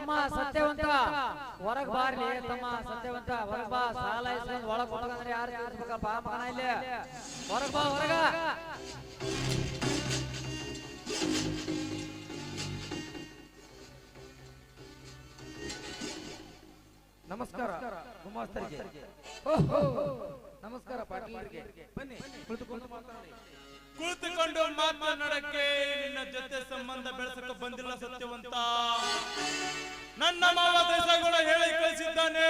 ತಮ್ಮ ಸತ್ಯವಂತ. ಹೊರಗ್ ಬಾರ್ಲಿ, ತಮ್ಮ ಸತ್ಯವಂತ. ಹೊರಗ್ ಬಾ, ಸಾಲ ಇಸ್ಕೊಂಡ್ ಒಳಗ್ ಹೋಗಂದ್ರೆ ಯಾರು ತೀರ್ಸ್ಬೇಕಪ್ಪ ಮಗನ ಇಲ್ಲಿ. ಹೊರಗ್ ಬಾ, ಹೊರಗ. ನಮಸ್ಕಾರ, ಗುಮಾಸ್ತರಿಗೆ. ನಮಸ್ಕಾರ ಪಾಟೀಲರಿಗೆ. ಬನ್ನಿ, ಕುಳಿತುಕೊಂಡು ಮಾತನಾಡಿ ಕುಳಿತುಕೊಂಡು ಮಾತನಾಡಕ್ಕೆ ನಿನ್ನ ಜೊತೆ ಸಂಬಂಧ ಬೆಳೆಸಕ್ಕೆ ಬಂದಿಲ್ಲ ಸತ್ಯವಂತ. ನನ್ನ ಮಾವ ದೇಶಗಳ ಹೇಳಿ ಕಳಿಸಿದ್ದಾನೆ.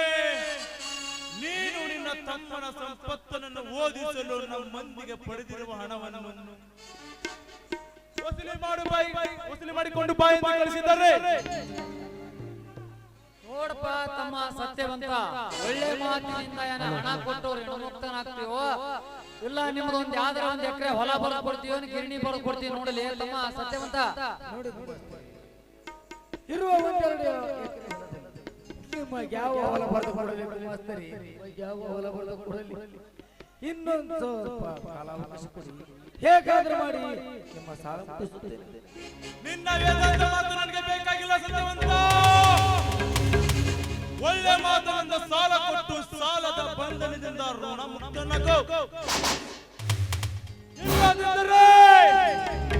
ನೀನು ನಿನ್ನ ತಮ್ಮನ ಸಂಪತ್ತನನ್ನು ಓದಿಸಲು ನಮ್ಮ ಮಂದಿಗೆ ಪಡೆದಿರುವ ಹಣವನ್ನು ವಸೂಲಿ ಮಾಡು ಬಾಯಿ ವಸೂಲಿ ಮಾಡಿಕೊಂಡು ಬಾಯಿ ಕಳಿಸಿದ್ದಾರೆ. ನೋಡಪ್ಪ ತಮ್ಮ ಸತ್ಯವಂತ ಒಳ್ಳೆ ಮಾತಿನಿಂದ ಏನ ಹಣ ಕೊಟ್ಟವ್ರು ಹೆಣ್ಮುಕ್ತನಾಗ್ತೀವೋ ಇಲ್ಲ ನಿಮ್ದು ಒಂದ್ ಯಾವ್ದಾರ ಒಂದ್ ಎಕರೆ ಹೊಲ ಬರ ಕೊಡ್ತೀವೋ ಗಿರಣಿ ಬರ ಕೊಡ್ತೀವಿ ನೋಡಲಿ ತಮ್ಮ ಸತ್ಯವಂತ? ನೋಡಿ. ಇರುವ ಒಂದೆರಡು ನಿಮಗೆ ಯಾವ ಹೊಲ ಬರೆದು ಕೊಡಲಿ ಗುಮಾಸ್ತರಿ ಯಾವ ಹೊಲ ಬರೆದು ಕೊಡಲಿ ಇನ್ನೊಂದು ಸ್ವಲ್ಪ ಕಾಲಾವಕಾಶ ಕೊಡಿ. ಹೇಗಾದ್ರೂ ಮಾಡಿ ನಿಮ್ಮ ಸಾಲ ಮುಟ್ಟಿಸುತ್ತೇನೆ ನಿನ್ನ ವೇದಾಂತ ಮಾತು ನನಗೆ ಬೇಕಾಗಿಲ್ಲ ಸತ್ಯವಂತ. ಒಳ್ಳೆ ಮಾತನಿಂದ ಸಾಲ ಕೊಟ್ಟು ಸಾಲದ ಬಂಧನದಿಂದ ಋಣ ಮುಕ್ತನಾಗು ಇಲ್ಲದಿದ್ದರೆ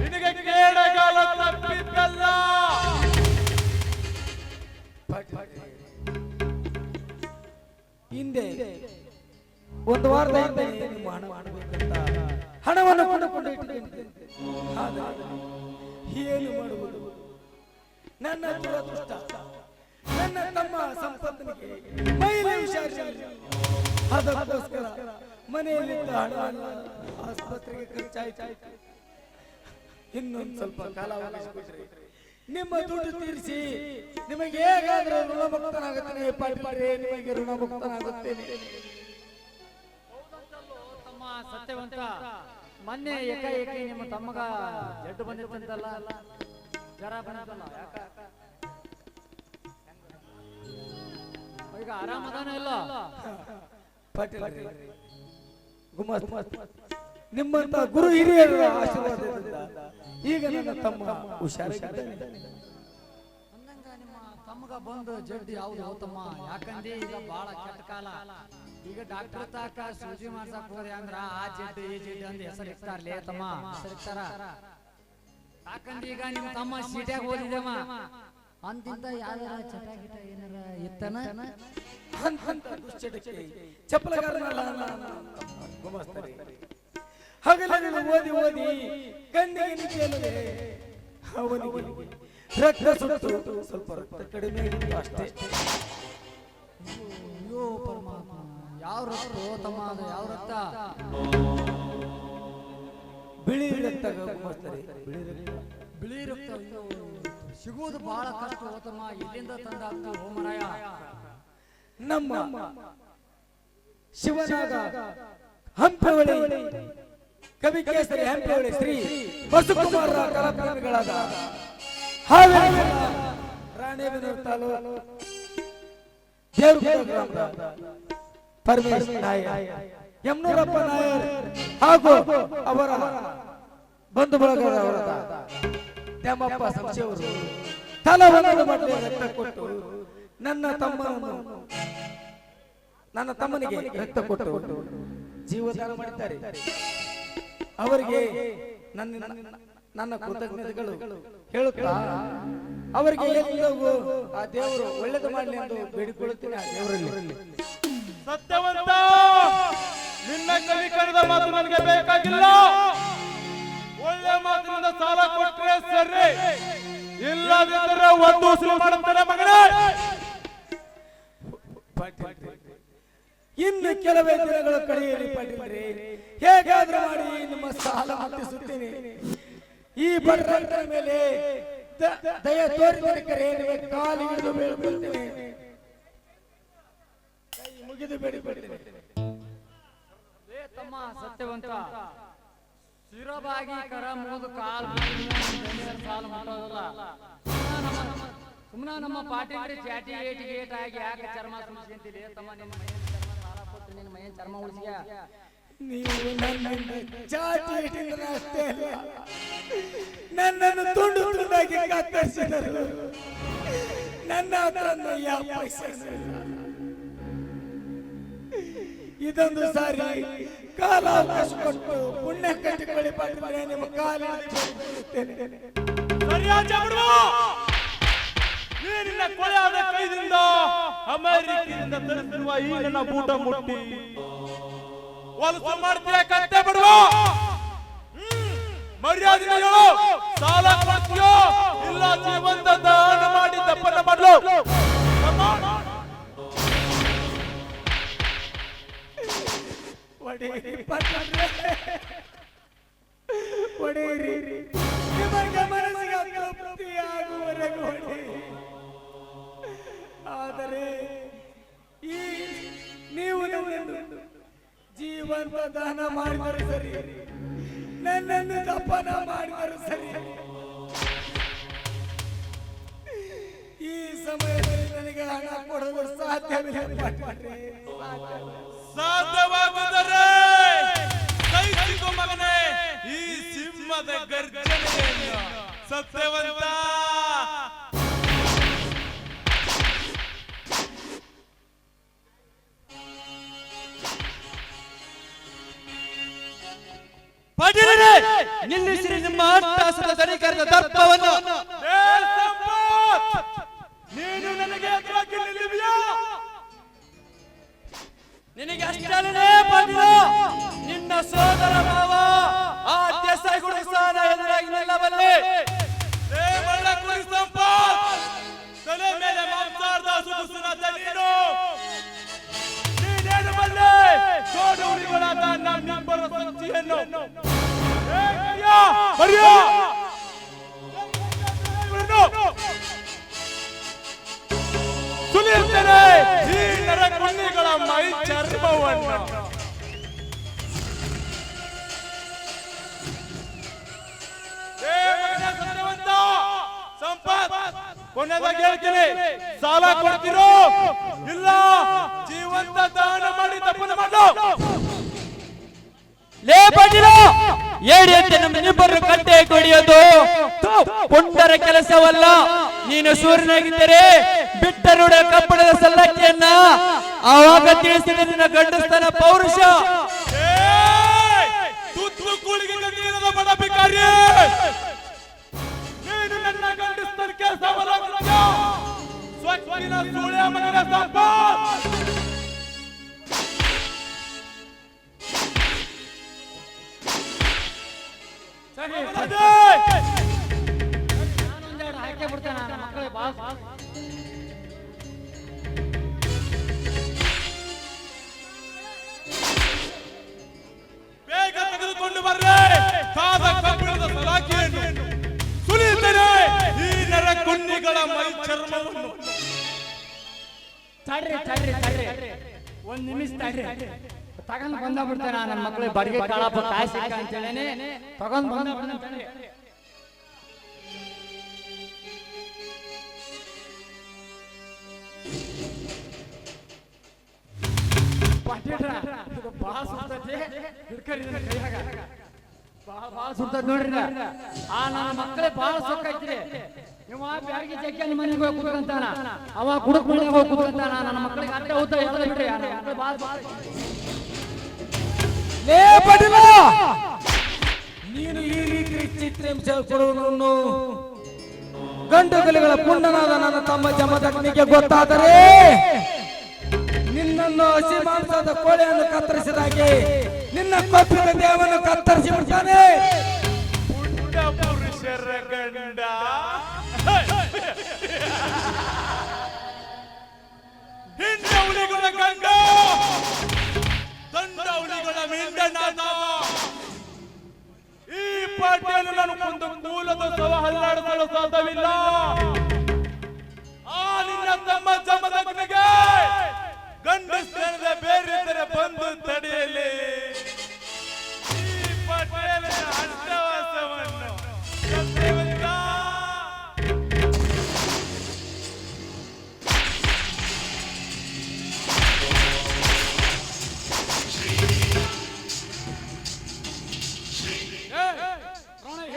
ನಿನಗೆ ಕೇಡಗಾಲ ತಪ್ಪಿದ್ದಲ್ಲ. ಹಿಂದೆ ಒಂದು ವಾರದ ಹಿಂದೆ ನಿಮ್ಮ ಹಣ ಹಣವನ್ನು ಕೊಂಡುಕೊಂಡು ಇಟ್ಟಿದ್ದೇನೆ ಏನು ಮಾಡುವುದು? ನನ್ನ ದುರದೃಷ್ಟ, ನನ್ನ ತಮ್ಮ ಸಂಪತ್ತಿಗೆ ಮೈಲಿ ಅದಕ್ಕೋಸ್ಕರ ಮನೆಯಲ್ಲಿ ಹಣ ಆಸ್ಪತ್ರೆಗೆ ಖರ್ಚಾಯ್ತಾಯ್ತು ಇನ್ನೊಂದು ಸ್ವಲ್ಪ ಕಾಲಾವಕಾಶ ಕೊಟ್ಟರೆ ನಿಮ್ಮ ದುಡ್ಡು ತೀರಿಸಿ ನಿಮಗೆ ಹೇಗಾದ್ರೂ ಋಣಮುಕ್ತನಾಗುತ್ತೇನೆ. ಪಾಟೀಲರೇ ನಿಮಗೆ ಋಣಮುಕ್ತನಾಗುತ್ತೇನೆ. ತಮ್ಮ ಸತ್ಯವಂತ. ಮೊನ್ನೆ ಏಕಾಏಕಿ ನಿಮ್ಮ ತಮ್ಮಗ ಜಡ್ಡು ಬಂದಿತ್ತಂತಲ್ಲ. ಜರ ಬಂದಲ್ಲ ಯಾಕ? ಈಗ ಆರಾಮದಾನ ಇಲ್ಲ? ಪಟ್ಟಿ ಗುಮಾಸ್ ನಿಮ್ಮಂತ ಗುರು ಹಿರಿಯರ ಆಶೀರ್ವಾದದಿಂದ ಈಗ ನನ್ನ ತಮ್ಮ ನಿಮ್ಮ ತಮ್ಮಗ ಬಂದು ಜಡ್ಡಿ ಯಾವ್ದು ಹೋತಮ್ಮ ಯಾಕಂದ್ರೆ ಈಗ ಬಹಳ ಕೆಟ್ಟ ಕಾಲ. ಈಗ ಡಾಕ್ಟರ್ ತಾಕ ಸೂಜಿ ಮಾಡ್ಸಕ್ ಹೋದೆ ಅಂದ್ರ ಆ ಜಡ್ಡಿ ಈ ಜಡ್ಡಿ ಅಂತ ಹೆಸರು ಇರ್ತಾರ್ಲೇ ತಮ್ಮ. ಹೆಸರಿರ್ತಾರ ಯಾಕಂದ್ರೆ ಈಗ ನಿಮ್ ತಮ್ಮ ಸೀಟ್ಯಾಗ ಓದಿದಮ್ಮ? ಅಂತಿಂತ ಯಾವ್ದಾರ ಚಟ ಗಿಟ ಏನಾರ ಇತ್ತನ? ಅಂತ ದುಶ್ಚಟಕ್ಕೆ. ಚಪ್ಪಲಗಾರನಲ್ಲ ಗುಮಾಸ್ತರೇ. ಹಗಲಿರುಳು ಓದಿ ಓದಿ ಕಣ್ಣಿಗೆ ನಿದ್ದೆಲ್ಲದೆ ಅವನಿಗೆ ರಕ್ತ ಸುಟ್ಟು ಸ್ವಲ್ಪ ರಕ್ತ ಕಡಿಮೆ ಆಗಿತ್ತು ಅಷ್ಟೇ. ಅಯ್ಯೋ ಪರಮಾತ್ಮ ಯಾವ ರಕ್ತ ತಮ್ಮ ಯಾವ ರಕ್ತ? ಬಿಳಿ ರಕ್ತ ಬಿಳಿ ರಕ್ತ. ಬಿಳಿ ರಕ್ತ ಸಿಗುವುದು ಬಹಳ ಕಷ್ಟ ಹೋತಮ್ಮ ಎಲ್ಲಿಂದ ತಂದ ಹೋಮರಾಯ ಮರಾಯ? ನಮ್ಮ ಶಿವನಾಗ ಹಂಪವಳಿ. ಕವಿ ಕೇಸರಿ ಹಂಪವಳಿ ಶ್ರೀ ವಸುಕುಮಾರ ಹಾವೇರಿ ಜಿಲ್ಲಾ ರಾಣೆಬೆನ್ನೂರು ತಾಲೂಕು ದೇವರು ಗ್ರಾಮದ ಪರಮೇಶ್ ಯಮನೂರಪ್ಪ ನಾಯರ್ ಹಾಗೂ ಅವರ ಬಂಧು ಬಳಗದವರಾದ ದ್ಯಾಮಪ್ಪ ಸಂಶಯವರು ತಲಾ ಒಂದು ಮಟ್ಟೆ ರಕ್ತ ಕೊಟ್ಟು ನನ್ನ ತಮ್ಮನನ್ನು ನನ್ನ ತಮ್ಮನಿಗೆ ರಕ್ತ ಕೊಟ್ಟು ಜೀವದಾನ ಮಾಡಿದ್ದಾರೆ. ಅವರಿಗೆ ನನ್ನ ನನ್ನ- ನನ್ನ ಕೃತಜ್ಞತೆಗಳು ಹೇಳುತ್ತಾ ಅವರಿಗೆ ಎಲ್ಲವೂ ಆ ದೇವರು ಒಳ್ಳೇದು ಮಾಡಲಿ ಎಂದು ಬೇಡಿಕೊಳ್ಳುತ್ತೇನೆ ಆ ದೇವರಲ್ಲಿ. ಸತ್ಯವಂತ ನಿನ್ನ ಕಲಿಕರದ ಮಾತು ನನಗೆ ಬೇಕಾಗಿಲ್ಲ. ಒಳ್ಳೆ ಮಾತಿನಿಂದ ಸಾಲ ಕೊಟ್ಟರೆ ಸರಿ. ಇಲ್ಲದಿದ್ದರೆ ಒಂದು ಉಸಿರು ಮಾಡುತ್ತಾರೆ ಮಗನೇ. ಇನ್ನು ಕೆಲವೇ ದಿನಗಳ ಕಡೆಯಲ್ಲಿ ಪಾಟೀಲ್ರೆ ಹೇಗಾದ್ರೂ ಮಾಡಿ ನಿಮ್ಮ ಸಾಲ ಮುಟ್ಟಿಸುತ್ತೇನೆ ಈ ಬಡ್ರಂತರ ಮೇಲೆ ದಯ ತೋರಿದರೆ ಕಾಲು ಹಿಡಿದು ಬೇಡಿಕೊಳ್ತೇನೆ ಮುಗಿದು ಬೇಡಿಕೊಳ್ತೇನೆ ತಮ್ಮ ಸತ್ಯವಂತ, ಸ್ಥಿರವಾಗಿ ಕರ ಮುಗಿದು ಕಾಲು ಸಾಲ ಮಾಡೋದಲ್ಲ ಸುಮ್ಮನೆ ನಮ್ಮ ಮಾಡಿ ಚಾಟಿ ಏಟಿ ಏಟ್ ಆಗಿ ಯಾಕೆ ಚರ್ಮ ಸುಳಿಸ್ಕೊಂತಿದೆ ತಮ್ಮ ನಿಮ್ಮ ಮೈಯ ಚರ್ಮ ಸಾಲ ಕೊಟ್ಟು ನಿನ್ನ ಮೈಯನ್ ಚರ್ಮ ಉಳಿಸ್ಯ? ನೀವು ನನ್ನನ್ನು ಚಾಟಿ ಇಟ್ಟಿದ್ರೆ ಅಷ್ಟೇ ಅಲ್ಲ ನನ್ನನ್ನು ತುಂಡು ತುಂಡಾಗಿ ಕತ್ತರಿಸಿದರು ನನ್ನ ಹತ್ರ ಯಾವ ಪೈಸೆನೂ ಇಲ್ಲ. ಇದೊಂದು ಸಾರಿ ಕಾಲ ಅವಕಾಶ ಕೊಟ್ಟು ಪುಣ್ಯ ಕಟ್ಟಿಕೊಳ್ಳಿ ಪಾಟಿದ್ರೆ ನಿಮ್ಮ ಕಾಲ ಸರಿಯಾಗಿ ಬಿಡುವ ಈ ನಿನ್ನ ಕೊಳೆಯಾದ ಕೈದಿಂದ ಅಮೆರಿಕದಿಂದ ತರಿಸಿರುವ ಈ ನನ್ನ ಬೂಟ ಮುಟ್ಟಿ ಹೊಲಸು ಮಾಡ್ತೀಯ ಕತ್ತೆ ಬಿಡುವ ಮರ್ಯಾದೆ ಸಾಲ ಕೊಡ್ತೀಯೋ, ಇಲ್ಲ ಜೀವಂತ ದಾನ ಮಾಡಿ ದಪ್ಪನ ಮಾಡಲು. ಹೊಡೆಯಿರಿ. ಆದರೆ ಈ ನೀವು ಜೀವಂತ ದಾನ ಮಾಡಿದರು ಸರಿ. ನನ್ನನ್ನು ದಪ್ಪನ ಮಾಡಿದರು ಸರಿ. ಈ ಸಮಯದಲ್ಲಿ ನನಗೆ ಹಣ ಕೊಡಲು ಸಾಧ್ಯವಿಲ್ಲ. ಸಾಧ್ಯವಾಗುತ್ತದೆ. ಮಗನೇ, ಈ ಸಿಂಹದ ಗರ್ಜನೆಯನ್ನು ಸತ್ಯವಂತ. ನಿಲ್ಲಿಸಿರಿ ನಿಮ್ಮ ಅಟ್ಟಾಸದ ದಣಿಕರದ ದರ್ಪವನ್ನು! ನೀನು ನನಗೆ ಎದುರಾಗಿ ನಿಲ್ಲುವಿಯಾ ನಿನಗೆ ಅಷ್ಟೇ ಪಾಟೀಲ ನಿನ್ನ ಸೋದರ ಭಾವ ಆ ದೇಸಾಯಿಗಳು ಗುಡಿಸ್ತಾನ ಎದುರಾಗಿ ನಿಲ್ಲಬಲ್ಲೆ. ಮಳ್ಳಕುರಿ ಸಂಪತ್! ತಲೆ ಮೇಲೆ ಮಾಂಸಾರ್ಧ ಸುಗುಸುನಾದ ನೀನು ನೀನೇನು ಬಲ್ಲೆ ಸೋಡು ಹುಲಿಗಳಾದ ನಮ್ಮಿಬ್ಬರ ಸಂಚಿಯನ್ನು. ಸುಲಿಯುತ್ತೇನೆ ಈ ನರಕುಂಡಿಗಳ ಮೈ ಚರ್ಮವನ್ನು. ಸಂಪತ್, ಕೊನೆಯದಾಗಿ ಹೇಳ್ತೀನಿ. ಸಾಲ ಕೊಡ್ತಿರೋ? ಇಲ್ಲ. ಜೀವಂತ ದಾನ ಮಾಡಿ ತಪ್ಪನ್ನು ಮಾಡು. ಲೇ ಪಾಟೀಲ ಏಡಿಯಂತೆ ನಮ್ಮನ್ನಿಬ್ಬರು ಕತ್ತೆ ಕೊಡಿಯೋದು ಪುಂಡರ ಕೆಲಸವಲ್ಲ. ನೀನು ಸೂರ್ಯನಾಗಿದ್ದರೆ ಬಿಟ್ಟರುಡ ಕಪ್ಪಣದ ಸಲ್ಲಕ್ಕಿಯನ್ನ ಆವಾಗ ತಿಳಿಸಿದ ನಿನ್ನ ಗಂಡಸ್ತನ ಪೌರುಷ. ಏಯ್! ನಾನೊಂದೆರಡು ಹಾಕೇ ಬಿಡ್ತೇನೆ ನನ್ನ ಮಕ್ಕಳಿಗೆ ಬಾಸ್ ಬೇಗ ತೆಗೆದುಕೊಂಡು ಬರ್ರೆ. ಕಾದ ಕಬ್ಬಿಣದ ಸಲಾಕಿಯನ್ನು ಸುಲಿಯುತ್ತೇನೆ ಈ ನರ ಕುನ್ನಿಗಳ ಮೈ ಚರ್ಮವನ್ನು. ತಡ್ರಿ ತಡ್ರಿ ತಡ್ರಿ. ಒಂದ್ ನಿಮಿಷ ತಡ್ರಿ. ತಗೊಂಡ್ ಬಂದ ಬಿಡ್ತೇನೆ ನನ್ನ ಮಕ್ಕಳಿಗೆ ಬಡಿಗೆ ಕಾಳಪ್ಪ ಸಿಕ್ಕ ಅಂತೇಳೇನೆ ತಗೊಂಡ್ ಬಂದ ಸುಡ್ತೈತಿ. ಹಿಡ್ಕರಿ ಕೈಯಾಗ. ಸುಡ್ತೈತಿ ನೋಡ್ರಿ ಆ ನನ್ನ ಮಕ್ಕಳೇ ಸೊಕ್ಕ ಐತ್ರಿ. ಇವ ಬ್ಯಾಡಗಿ ಜಗ್ಗಿ ಮನೆಗೆ ಹೋಗಿ ಕುತ್ಕೊಂತಾನ. ಅವ ಕುಡುಕ್ ಮನೆಗೆ ಹೋಗಿ ಕುತ್ಕೊಂತಾನ. ನನ್ನ ಮಕ್ಕಳಿಗೆ ಅಟ್ಟೆ ಊತ ನನ್ನ ಮಕ್ಕಳು ಲೇ ಪಾಟೀಲ ನೀನು ಈ ರೀತಿ ಚಿತ್ರಹಿಂಸ ಕೊಡುವುದನ್ನು ಗಂಡು ಕಲಿಗಳ ಪುಂಡನಾದ ನನ್ನ ತಮ್ಮ ಜಮದಗ್ನಿಗೆ ಗೊತ್ತಾದರೆ ನಿನ್ನನ್ನು ಹಸಿ ಮಾಂಸದ ಕೋಳೆಯನ್ನು ಕತ್ತರಿಸಿದಾಗೆ ನಿನ್ನ ಕೊಪ್ಪಿನ ದೇವನು ಕತ್ತರಿಸಿ ಬಿಡ್ತಾನೆ. ಗಂಡ. ಮಿಂಡನಾದ ಈ ಪಾಟಿಯನ್ನು ನಾನು ಕೊಂದು ಮೂಲದ ಸವ ಹಲ್ಲಾಡಲು ಸಾಧ್ಯವಿಲ್ಲ. ಆ ನಿನ್ನ ತಮ್ಮ ಜಮದಗ್ನಿಗೆ ಗಂಡ ಸ್ಥಾನದ ಬೇರೆ ಇದ್ದರೆ ಬಂದು ತಡೆಯಲಿ.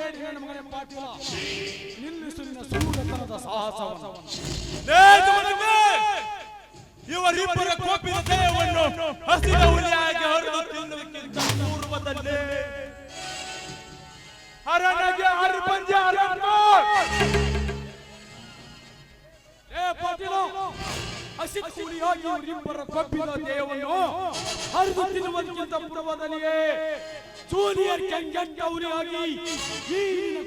ಹೇಳಿ ನನ್ನ ಮಗನೇ ಪಾಟೀಲ ನಿಲ್ಲಿಸು ನಿನ್ನ ಸೂರತನದ ಸಾಹಸವನ್ನು! ಇವರಿಬ್ಬರ ಕೋಪಿನ ದೇಹವನ್ನು ಹಸಿದ ಹುಲಿಯಾಗಿ ಹರಿದು ತಿನ್ನುವುದಕ್ಕಿಂತ ಪೂರ್ವದಲ್ಲೇ. ಹರಿ ಅರಪಂಜ ಅರಣ್ಯ ಏ ಪಾಟೀಲ ಹಸಿ ಕೂಲಿಯಾಗಿ ಇವರಿಬ್ಬರ ಕೊಬ್ಬಿದ ದೇಹವನ್ನು ಹರಿದು ತಿನ್ನುವುದಕ್ಕಿಂತ ಪೂರ್ವದಲ್ಲಿಯೇ ಜೂನಿಯರ್ ಕೆಂಗಂಟವರಿಯಾಗಿ ಈ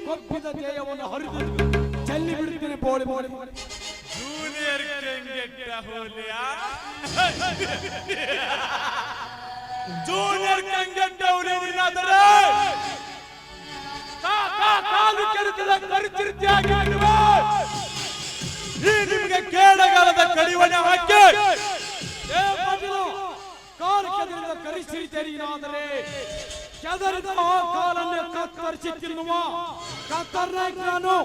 ಕೊಬ್ಬಿದ ದೇಹವನ್ನು ಹರಿದು ಚೆಲ್ಲಿ ಬಿಡುತ್ತೇನೆ ಬೋಳಿ ಬೋಳಿ ಬೋಳಿ. ಜೂನಿಯರ್ ಜೂನಿಯರ್ ಕೆಂಗೆಟ್ಟ ಹುಲಿ ನೀನಾದರೆ ಕಾ- ಕಾ- ಕಾಲು ಕೆರೆತದ ಕರಿಚಿರ್ತಿಯಾಗಿ ಆಗಿರುವೆ. ಈ ನಿಮಗೆ ಕೇಡಗಾಲದ ಕಡಿವಣ ಹಾಕಿ. ಏ ಪಾಟೀಲ ಕಾಲು ಕೆದರಿದ ಕರಿಸಿರಿತೇನೆ ಆದರೆ ಕೆದರಿದ ಕಾಲನ್ನೇ ಕತ್ತರಿಸಿ ತಿನ್ನುವ ಕತ್ತರ್ನಾಯ್ಕ ನಾನು.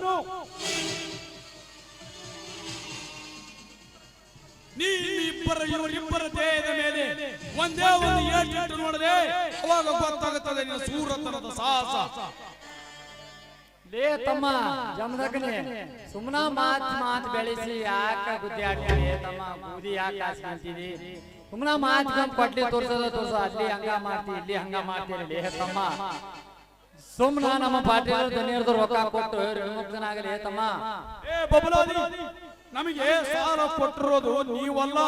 ನೀ ಇಬ್ಬರ ಇವರಿಬ್ಬರ ದೇಹದ ಮೇಲೆ ಒಂದೇ ಒಂದು ಏಟು ನೋಡದೆ ಅವಾಗ ಗೊತ್ತಾಗುತ್ತದೆ ನಿನ್ನ ಸೂರತನದ ಸಾಹಸ. ಲೇ ತಮ್ಮ, ಜಮದಗ್ನಿ ಸುಮ್ಮನ ಮಾತ್ ಮಾತ್ ಬೆಳೆಸಿ ಯಾಕ ಗುದ್ದಾಡ್ತೀನಿ ತಮ್ಮ, ಬೂದಿ ಯಾಕ ಹಾಸ್ಕೊಂತೀವಿ ಸುಮ್ಮನ ಮಾತ್ ಕೊಟ್ಟಲಿ ತೋರ್ಸೋದ ತೋರ್ಸೋ, ಅಲ್ಲಿ ಹಂಗ ಮಾಡ್ತಿ, ಇಲ್ಲಿ ಹಂಗ ಮಾಡ್ತೀರಿ ಲೇ ತಮ್ಮ. ಸುಮ್ಮನ ನಮ್ಮ ಪಾಟೀಲ್ ದನಿಯರ್ದು ರೊಕ್ಕ ಕೊಟ್ಟು ವಿಮುಕ್ತನಾಗಲಿ ತಮ್ಮ. ಏ ಬಬಲಾದಿ, ನಮಗೆ ಸಾಲ ಕೊಟ್ಟಿರೋದು ನೀವಲ್ಲ.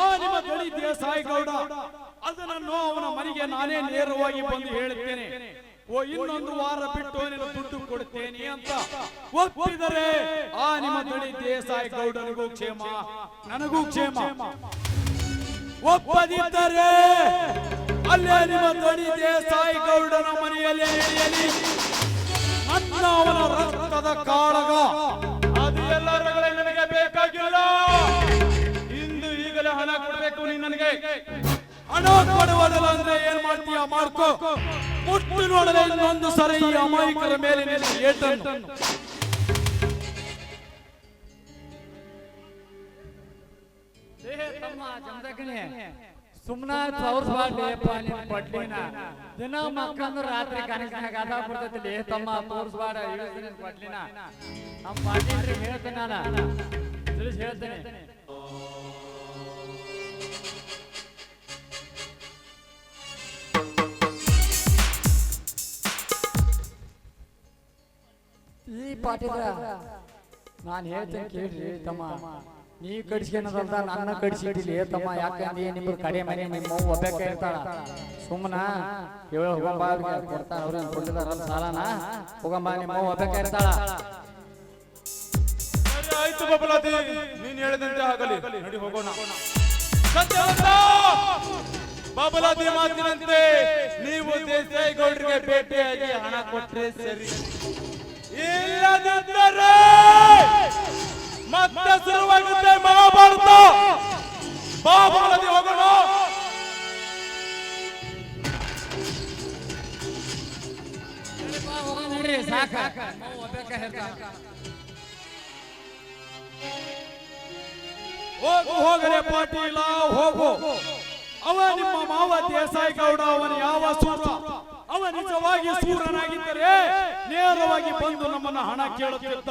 ಆ ನಿಮ್ಮ ದಳಿ ದೇಸಾಯಿ ಗೌಡ, ಅದನ್ನು ಅವನ ಮನೆಗೆ ನಾನೇ ನೇರವಾಗಿ ಬಂದು ಹೇಳುತ್ತೇನೆ ಓ, ಇನ್ನೊಂದು ವಾರ ಬಿಟ್ಟು ನಿನ್ನ ದುಡ್ಡು ಕೊಡ್ತೇನೆ ಅಂತ ಒಪ್ಪಿದರೆ ಆ ನಿಮ್ಮ ದಳಿ ದೇಸಾಯಿ ಗೌಡನಿಗೂ ಕ್ಷೇಮ, ನನಗೂ ಕ್ಷೇಮ. ಒಪ್ಪದಿದ್ದರೆ ಅಲ್ಲೇ ನಿಮ್ಮ ದಡಿ ದೇಸಾಯಿ ಗೌಡನ ಮನೆಯಲ್ಲಿ ನಡೆಯಲಿ. ನನ್ನ ಅವನ ರಕ್ತದ ಕಾಳಗ, ಅದು ಎಲ್ಲರಗಳೇ ನನಗೆ ಬೇಕಾಗಿಲ್ಲ. ಇಂದು ಈಗಲೇ ಹಣ ಕೊಡಬೇಕು ನೀನು ನನಗೆ. ಹಣ ಕೊಡುವುದಿಲ್ಲ ಅಂದ್ರೆ ಏನ್ ಮಾಡ್ತೀಯ? ಮಾಡ್ಕೋ. ಮುಟ್ಟು ನೋಡದೆ ಇನ್ನೊಂದು ಸರಿ ಈ ಅಮಾಯಕರ ಮೇಲೆ ಏಟನ್ನು. ಸುಮ್ನ ತೋರ್ಸ್ಬಾರ್ಲೇಪ್ಪ ನಿನ್ ಕೊಡ್ಲಿನ ದಿನ ಮಕ್ಕಂದ್ರ ರಾತ್ರಿ ಕನಸಿನಾಗ ಅದ ಬಿಡ್ತೈತಿ ಲೇ ತಮ್ಮ ತೋರ್ಸ್ಬಾಡ ಇಳಿಸ್ತೀನಿ ಪಡ್ಲಿನ. ನಮ್ಮ ಪಾಟೀಲ್ರಿಗೆ ಹೇಳ್ತೇನೆ ನಾನು. ತಿಳಿಸಿ ಹೇಳ್ತೇನೆ. ಪಾಟೀಲ ನಾನು ಹೇಳ್ತೇನೆ ಕೇಳ್ರಿ ತಮ್ಮ. ನೀ ಕಡಿಸ್ಕೊಳದಲ್ದ ನನ್ನ ಕಡಿಸಿಟ್ಟಿಲಿ ತಮ್ಮ. ಯಾಕೆ ನಿಮ್ದು ಕಡೆ ಮನೆ ನಿಮ್ಮ ಒಬ್ಬಾಕ ಇರ್ತಾಳ ಸುಮ್ಮನ ಹೇಳ ಹೋಗಂಬ ಅವ್ರಿಗೆ ಕೊಡ್ತಾರ ಅವ್ರೇನ್ ಕೊಟ್ಟಿದಾರಲ್ಲ ಸಾಲನ? ಹೋಗಂಬ ನಿಮ್ಮ ಒಬ್ಬಾಕ ಇರ್ತಾಳ ಸರಿ, ಆಯ್ತು ನೀನ್ ಹೇಳಿದಂತೆ ಆಗಲಿ. ನಡಿ ಹೋಗೋಣ. ಸತ್ಯವಂತ ಮಾತಿನಂತೆ ನೀವು ದೇಸಾಯಿ ಗೌಡ್ರಿಗೆ ಭೇಟಿಯಾಗಿ ಹಣ ಕೊಟ್ರೆ ಸರಿ. ಇರ್ತಾಳ ಹೋಗು ಹೋಗರೆ ಪಾಟೀಲ, ಹೋಗು. ಅವ ನಿಮ್ಮ ಮಾವ ದೇಸಾಯಿ ಗೌಡ, ಅವನ ಯಾವ ಸೂರ ಅವ ನಿಜವಾಗಿ ಸೂರನಾಗಿದ್ದರೆ ನೇರವಾಗಿ ಬಂದು ನಮ್ಮನ್ನ ಹಣ ಕೇಳುತ್ತಿದ್ದ.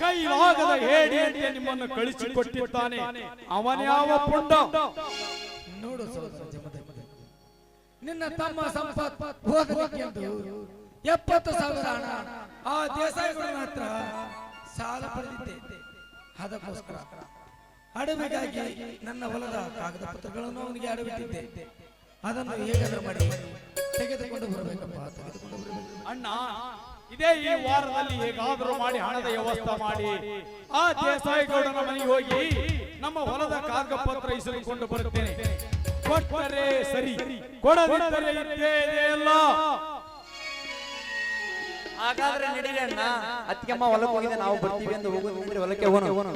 ಕೈಲಾಗದ ಹೇಡಿಯಂತೆ ನಿಮ್ಮನ್ನು ಕಳಿಸಿಕೊಟ್ಟಿದ್ದಾನೆ. ಅವನ ಯಾವ ಪುಂಡ? ನೋಡು. ನಿನ್ನ ತಮ್ಮ ಸಂಪತ್ ಹೋಗಲಿಕ್ಕೆಂದು ಎಪ್ಪತ್ತು ಸಾವಿರ ಹಣ ಆ ದೇಸಾಯಿಗಳ ಮಾತ್ರ ಸಾಲ ಪಡೆದಿದ್ದೆ. ಅದಕ್ಕೋಸ್ಕರ ಅಡವಿಗಾಗಿ ನನ್ನ ಹೊಲದ ಕಾಗದ ಪತ್ರಗಳನ್ನು ಅವನಿಗೆ ಅಡವಿಟ್ಟಿದ್ದೆ. ಅದನ್ನು ಹೇಗಾದ್ರೂ ಮಾಡಿ ತೆಗೆದುಕೊಂಡು ಬರಬೇಕಪ್ಪ ಬರಬೇಕು. ಅಣ್ಣ, ಇದೇ ಈ ವಾರದಲ್ಲಿ ಹೇಗಾದರೂ ಮಾಡಿ ಹಣದ ವ್ಯವಸ್ಥೆ ಮಾಡಿ. ಆ ದೇಸಾಯಿ ಗೌಡನ ಮನೆಗೆ ಹೋಗಿ ನಮ್ಮ ಹೊಲದ ಕಾಗದ ಪತ್ರ ಇಸಿದುಕೊಂಡು ಬರುತ್ತೇನೆ ಕೊಟ್ಟರೆ ಸರಿ, ಕೊಡದಿದ್ದರೆ ಇದ್ದೇ ಇದೆ ಅಲ್ಲ. ಹಾಗಾದ್ರೆ ನಡೀರಿ ಅಣ್ಣ ಅತ್ತಿಗೆಮ್ಮ ಹೊಲಕ್ಕೆ ಹೋಗಿದೆ ನಾವು ಬರ್ತೀವಿ ಎಂದು ಹೋಗೋದು ಹೊಲಕ್ಕೆ ಹೋಗೋಣ.